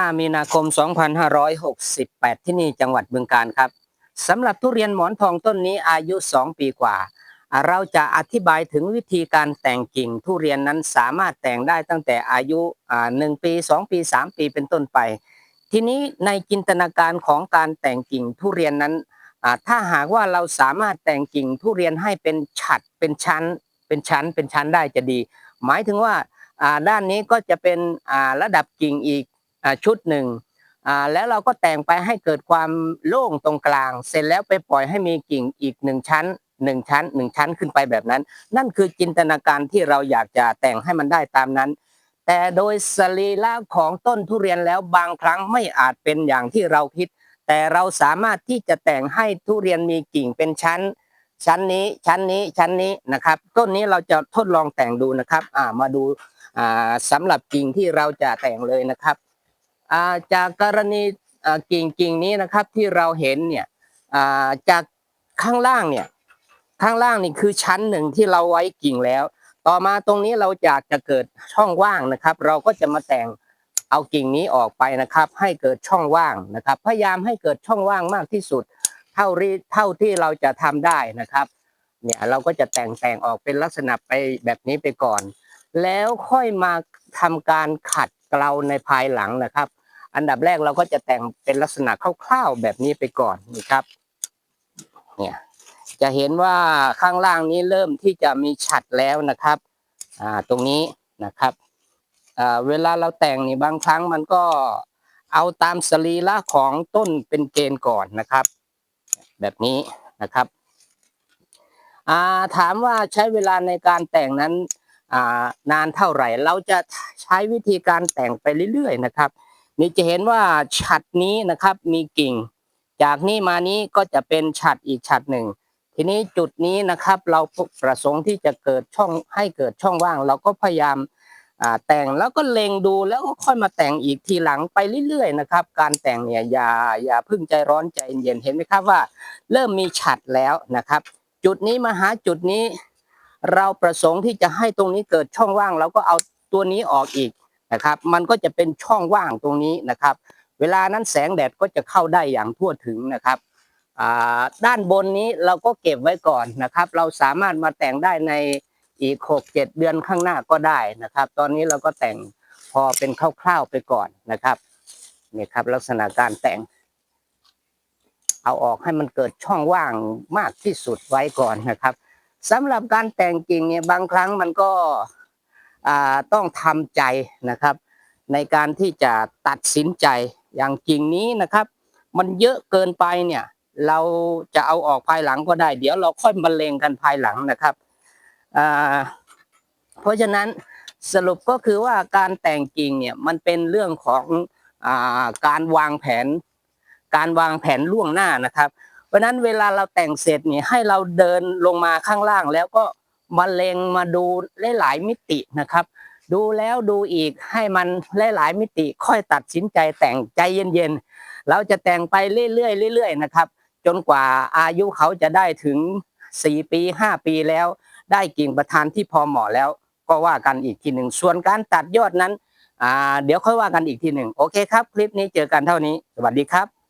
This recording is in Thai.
5 มีนาคม 2568 ที่นี่จังหวัดบึงกาฬครับสำหรับทุเรียนหมอนทองต้นนี้อายุ 2 ปีกว่า เราจะอธิบายถึงวิธีการแต่งกิ่งทุเรียนนั้นสามารถแต่งได้ตั้งแต่อายุ 1 ปี 2 ปี 3 ปีเป็นต้นไป ทีนี้ในจินตนาการของการแต่งกิ่งทุเรียนนั้นถ้าหากว่าเราสามารถแต่งกิ่งทุเรียนให้เป็นฉัดเป็นชั้น เป็นชั้นเป็นชั้นได้จะดี หมายถึงว่าด้านนี้ก็จะเป็นระดับกิ่งอีก ชุดหนึ่งแล้วเราก็แต่งไปให้เกิดความโล่งตรงกลาง เสร็จแล้วไปปล่อยให้มีกิ่งอีกหนึ่งชั้นหนึ่งชั้นหนึ่งชั้นขึ้นไปแบบนั้น นั่นคือจินตนาการที่เราอยากจะแต่งให้มันได้ตามนั้น แต่โดยสรีระของต้นทุเรียนแล้วบางครั้งไม่อาจเป็นอย่างที่เราคิด แต่เราสามารถที่จะแต่งให้ทุเรียนมีกิ่งเป็นชั้น ชั้นนี้ชั้นนี้ชั้นนี้นะครับ ต้นนี้เราจะทดลองแต่งดูนะครับมาดูอ่าสำหรับกิ่งที่เราจะแต่งเลยนะครับ จากกรณีกิ่งกิ่งนี้นะครับที่เราเห็นเนี่ยจากข้างล่างเนี่ยข้างล่างนี่คือชั้นหนึ่งที่เราไว้กิ่งแล้ว ต่อมาตรงนี้เราอยากจะเกิดช่องว่างนะครับ เราก็จะมาแต่งเอากิ่งนี้ออกไปนะครับ ให้เกิดช่องว่างนะครับ พยายามให้เกิดช่องว่างมากที่สุด เท่าที่เท่าที่เราจะทำได้นะครับ เนี่ยเราก็จะแต่งแต่งออกเป็นลักษณะไปแบบนี้ไปก่อน แล้วค่อยมาทำการขัดเกลาในภายหลังนะครับ อันดับแรกเราก็จะแต่งเป็นลักษณะคร่าวๆแบบนี้ไปก่อนนะครับ เนี่ยจะเห็นว่าข้างล่างนี้เริ่มที่จะมีฉัดแล้วนะครับ อ่าตรงนี้นะครับอ่าเวลาเราแต่งนี่บางครั้งมันก็เอาตามสรีระของต้นเป็นเกณฑ์ก่อนนะครับ แบบนี้นะครับอ่าถามว่าใช้เวลาในการแต่งนั้นอ่านานเท่าไหร่ เราจะใช้วิธีการแต่งไปเรื่อย ๆ นะครับ นี่จะเห็นว่าฉัดนี้นะครับมีกิ่ง จากนี้มานี้ก็จะเป็นฉัดอีกฉัดหนึ่ง ทีนี้จุดนี้นะครับเราประสงค์ที่จะเกิดช่องให้เกิดช่องว่าง เราก็พยายามแต่งแล้วก็เล็งดูแล้วก็ค่อยมาแต่งอีกทีหลังไปเรื่อยๆนะครับ การแต่งเนี่ยอย่าอย่าพึ่งใจร้อนใจเย็นเห็นไหมครับว่า เริ่มมีฉัดแล้วนะครับ จุดนี้มาหาจุดนี้ เราประสงค์ที่จะให้ตรงนี้เกิดช่องว่างเราก็เอาตัวนี้ออกอีก นะครับ มันก็จะเป็นช่องว่างตรงนี้นะครับ เวลานั้นแสงแดดก็จะเข้าได้อย่างทั่วถึงนะครับด้านบนนี้เราก็เก็บไว้ก่อนนะครับ เราสามารถมาแต่งได้ในอีกหกเจ็ดเดือนข้างหน้าก็ได้นะครับ ตอนนี้เราก็แต่งพอเป็นคร่าวๆไปก่อนนะครับนี่ครับ ลักษณะการแต่ง เอาออกให้มันเกิดช่องว่างมากที่สุดไว้ก่อนนะครับสำหรับการแต่งกิ่งเนี่ยบางครั้งมันก็ ต้องทำใจนะครับ ในการที่จะตัดสินใจอย่างกิ่งนี้นะครับ มันเยอะเกินไปเนี่ยเราจะเอาออกภายหลังก็ได้ เดี๋ยวเราค่อยมาเลงกันภายหลังนะครับเพราะฉะนั้นสรุปก็คือว่าการแต่งกิ่งเนี่ยมันเป็นเรื่องของอการวางแผน การวางแผนล่วงหน้านะครับ เพราะฉะนั้นเวลาเราแต่งเสร็จเนี่ยให้เราเดินลงมาข้างล่างแล้วก็ มาเลงมาดูหลายๆมิตินะครับ ดูแล้วดูอีกให้มันหลายๆมิติค่อยตัดสินใจแต่งใจเย็นๆเราจะแต่งไปเรื่อยๆเรื่อยๆนะครับ จนกว่าอายุเขาจะได้ถึง 4 ปี 5 ปีแล้ว ได้กิ่งประธานที่พอเหมาะแล้ว ก็ว่ากันอีกทีหนึ่งส่วนการตัดยอดนั้นเดี๋ยวค่อยว่ากันอีกทีหนึ่งโอเคครับ คลิปนี้เจอกันเท่านี้ สวัสดีครับ